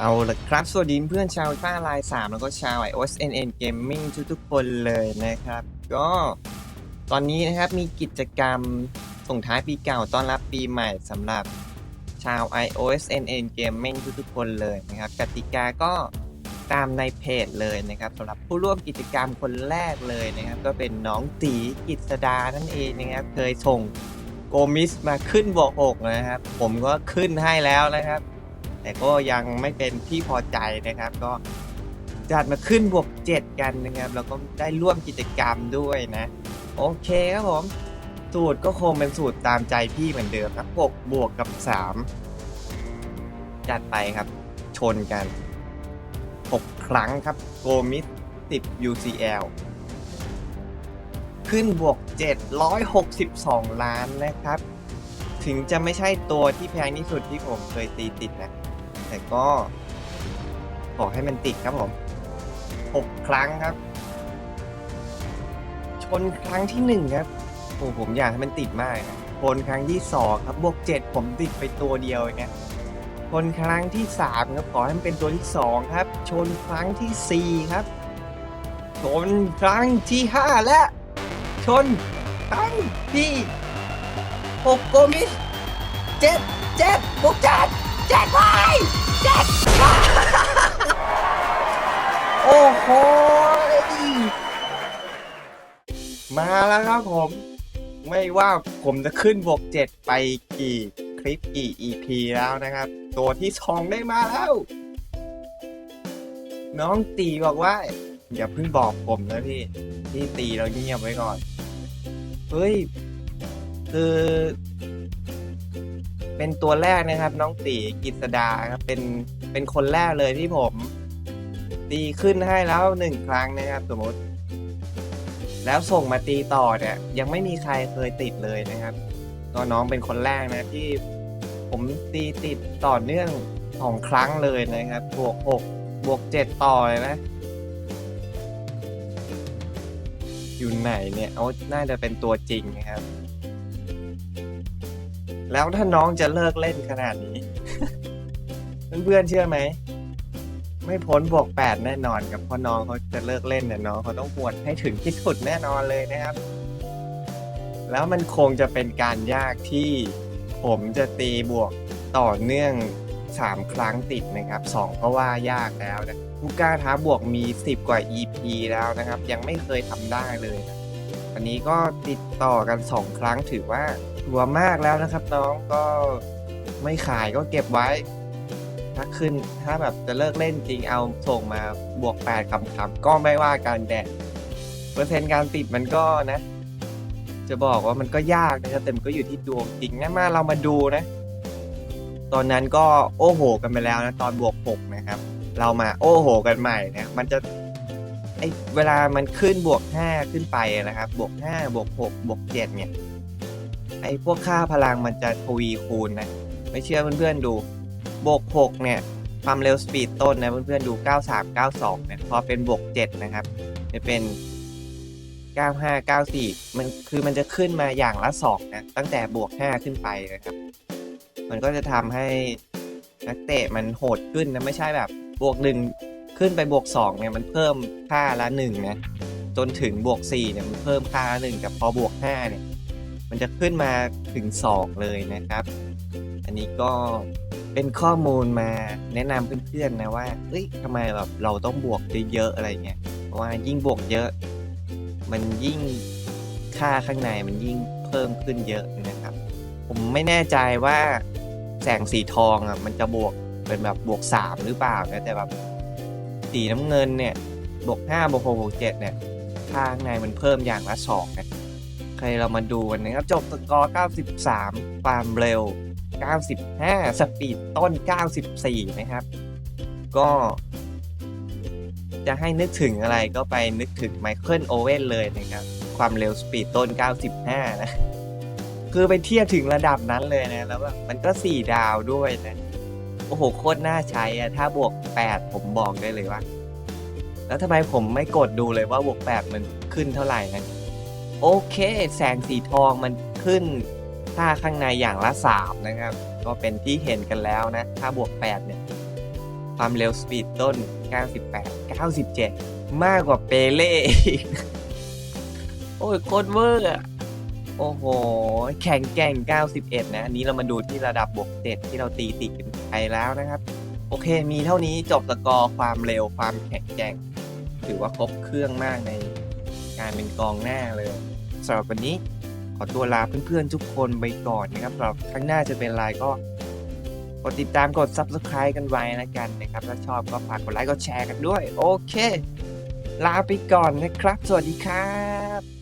เอาละครับ สวัสดีเพื่อนชาวต้าลาย3แล้วก็ชาว iOS NN Gaming ทุกๆ คนเลยนะครับ ก็ตอนนี้นะครับมีกิจกรรมส่งท้ายปีเก่าต้อนรับปีใหม่สำหรับชาว iOS NN Gaming ทุกๆ คนเลยนะครับ กติกาก็ตามในเพจเลยนะครับสำหรับผู้ร่วมกิจกรรมคนแรกเลยนะครับ ก็เป็นน้องตีกิษดานั่นเองนะครับ เคยส่งโกมิสมาขึ้นบวก6นะครับ ผมก็ขึ้นให้แล้วนะครับ แต่ก็ยังไม่เป็นที่พอใจนะครับ ก็จัดมาขึ้นบวก 7 กันนะครับแล้วก็ได้ร่วมกิจกรรมด้วยนะ โอเคครับผม สูตรก็คงเป็นสูตรตามใจพี่เหมือนเดิมครับ6บวกกับ 3 จัดไปครับ ชนกัน 6 ครั้งครับโกมิด10 UCL ขึ้นบวก 762 ล้านนะครับ ถึงจะไม่ใช่ตัวที่แพงที่สุดที่ผมเคยตีติดนะ แต่ก็ขอให้มันติดครับผม6ครั้งครับ ชนครั้งที่1ครับโอ้ผมอยากให้มันติดมากนะชนครั้งที่2ครับบวก7ผมติดไปตัวเดียวเองนะชนครั้งที่3ครับขอให้มันเป็นตัวที่2ครับชนครั้งทีสี่4ครับ ชนครั้งที่5และ ชนครั้งที่6โกมิสเจ็ดเจ็ดบวกเจ็ด เจ็ดไปเจ็ดโอ้โห มาแล้วครับผม ไม่ว่าผมจะขึ้นบวกเจ็ดไปกี่คลิปกี่ EP แล้วนะครับ ตัวที่สองได้มาแล้ว น้องตีบอกว่า อย่าเพิ่งบอกผมนะพี่ พี่ตีเราเงียบไว้ก่อน เฮ้ย คือ เป็นตัวแรกนะครับ น้องตีกิษดาครับเป็นเป็นคนแรกเลยที่ผม ตีขึ้นให้แล้วหนึ่งครั้งนะครับ สมมติ แล้วส่งมาตีต่อเนี่ย ยังไม่มีใครเคยติดเลยนะครับก็น้องเป็นคนแรกนะที่ผมตีติดต่อเนื่องสองครั้งเลยนะครับ บวกหกบวกเจ็ดต่อเลยนะ อยู่ไหนเนี่ยเอาน่าจะเป็นตัวจริงนะครับ แล้วถ้าน้องจะเลิกเล่นขนาดนี้ เพื่อนๆเชื่อไหม ไม่พ้นบวกแปดแน่นอนครับเพราะน้องเขาจะเลิกเล่นเนี่ยน้องเขาต้องหวดให้ถึงที่สุดแน่นอนเลยนะครับ แล้วมันคงจะเป็นการยากที่ผมจะตีบวกต่อเนื่อง 3 ครั้งติดนะครับ 2 ก็ว่ายากแล้วนะผู้กล้าท้าบวกมี 10 กว่า EP แล้วนะครับ ยังไม่เคยทำได้เลย อันนี้ก็ติดต่อกัน 2 ครั้งถือว่า ถือว่ามากแล้วนะครับ น้องก็ไม่ขายก็เก็บไว้ ถ้าขึ้นถ้าแบบจะเลิกเล่นจริงเอาส่งมาบวก8คำๆก็ไม่ว่าการแดดเปอร์เซ็นต์การติดมันก็นะ จะบอกว่ามันก็ยากนะครับแต่มันก็อยู่ที่ดวงจริงนะมาเรามาดูนะ ตอนนั้นก็โอ้โห กันไปแล้วนะตอนบวก6นะครับ เรามาโอ้โห กันใหม่นะมันจะไอเวลามันขึ้นบวก 5 ขึ้นไปนะครับ บวก 5 บวก 6 บวก 7 เนี่ย ไอ้พวกค่าพลังมันจะทวีคูณนะ ไม่เชื่อเพื่อนๆดู บวก 6 เนี่ย ความเร็วสปีดต้นนะเพื่อนๆดู 93 92 เนี่ย พอเป็นบวก 7 นะครับ จะเป็น 95 94 มันคือมันจะขึ้นมาอย่างละ2นะ ตั้งแต่บวก 5 ขึ้นไปนะครับ มันก็จะทำให้นักเตะมันโหดขึ้นนะ ไม่ใช่แบบบวก 1 ขึ้นไปบวก 2 เนี่ย มันเพิ่มค่าละ1นะ จนถึงบวก 4 เนี่ย มันเพิ่มค่าละ1กับพอบวก 5 เนี่ย มันจะขึ้นมาถึง 2 เลยนะครับ อันนี้ก็เป็นข้อมูลมาแนะนำเพื่อนๆนะว่าเอ้ยทำไมแบบเราต้องบวกเยอะๆอะไรเงี้ยเพราะว่ายิ่งบวกเยอะ มันยิ่งค่าข้างในมันยิ่งเพิ่มขึ้นเยอะนะครับ ผมไม่แน่ใจว่าแสงสีทองอะมันจะบวกเป็นแบบบวกสามหรือเปล่านะแต่แบบสีน้ำเงินเนี่ยบวกห้าบวกหกบวกเจ็ดเนี่ยค่าข้างในมันเพิ่มอย่างละสองนะ ใครเรามาดูกันนะครับ จบสกอร์ 93 ความเร็ว 95 สปีดต้น 94 นะครับ ก็ จะให้นึกถึงอะไรก็ไปนึกถึงไมเคิลโอเว่นเลยนะครับ ความเร็วสปีดต้น 95 นะ คือไปเทียบถึงระดับนั้นเลยนะ แล้วแบบมันก็ 4 ดาวด้วยนะ โอ้โห โคตรน่าใช้อะถ้าบวก 8 ผมบอกได้เลยว่า แล้วทำไมผมไม่กดดูเลยว่าบวก 8 มันขึ้นเท่าไหร่นะ โอเค แสงสีทองมันขึ้นค่าข้างในอย่างละ 3 นะครับ ก็เป็นที่เห็นกันแล้วนะ ถ้าบวก 8 เนี่ย ความเร็วสปีดต้น 98 97 มากกว่าเปเล่โอ้ยโคตรเวอร์อะโอ้โห แข่งแกร่ง 91 นะ อันนี้เรามาดูที่ระดับบวกเจ็ดที่เราตีติดกันไปแล้วนะครับ โอเค มีเท่านี้จบสกอร์ความเร็วความแข็งแกร่ง ถือว่าครบเครื่องมากใน การเป็นกองหน้าเลยสำหรับวันนี้ขอตัวลาเพื่อนๆทุกคนไปก่อนนะครับสำหรับครั้งหน้าจะเป็นอะไรก็กดติดตามกด Subscribe กันไว้นะกันนะครับ ถ้าชอบก็ฝากกดไลค์กดแชร์กันด้วย โอเค ลาไปก่อนนะครับ สวัสดีครับ